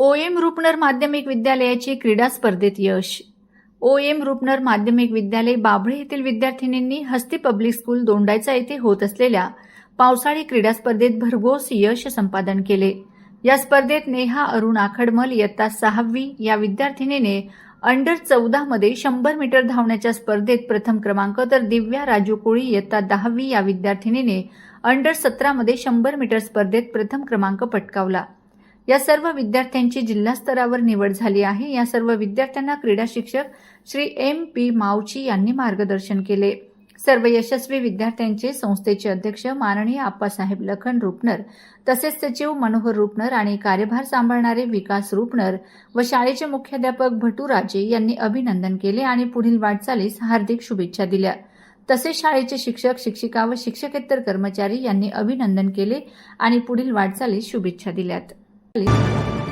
O M Rupnar माध्यमिक विद्यालयाची क्रीडा स्पर्धेत यश ओ एम रुपनर माध्यमिक विद्यालय बाभळे येथील विद्यार्थिनींनी हस्ती पब्लिक स्कूल दोंडायचा येथे होत असलेल्या पावसाळी क्रीडा स्पर्धेत भरघोस यश संपादन केले. या स्पर्धेत नेहा अरुण आखडमल इयत्ता सहावी या विद्यार्थिनीने अंडर चौदा मध्ये शंभर मीटर धावण्याच्या स्पर्धेत प्रथम क्रमांक तर दिव्या राजू कोळी इयत्ता दहावी या विद्यार्थिनीने अंडर सतरामध्ये शंभर मीटर स्पर्धेत प्रथम क्रमांक पटकावला. या सर्व विद्यार्थ्यांची जिल्हा स्तरावर निवड झाली आहे. या सर्व विद्यार्थ्यांना क्रीडा शिक्षक श्री एम पी मावची यांनी मार्गदर्शन केले. सर्व यशस्वी विद्यार्थ्यांचे संस्थेचे अध्यक्ष माननीय आप्पासाहेब लखन रुपनर तसेच सचिव मनोहर रुपनर आणि कार्यभार सांभाळणारे विकास रुपनर व शाळेचे मुख्याध्यापक भटूराजे यांनी अभिनंदन केले आणि पुढील वाटचालीस हार्दिक शुभेच्छा दिल्या. तसेच शाळेचे शिक्षक शिक्षिका व शिक्षकेतर कर्मचारी यांनी अभिनंदन केले आणि पुढील वाटचालीस शुभेच्छा दिल्यात. 这里。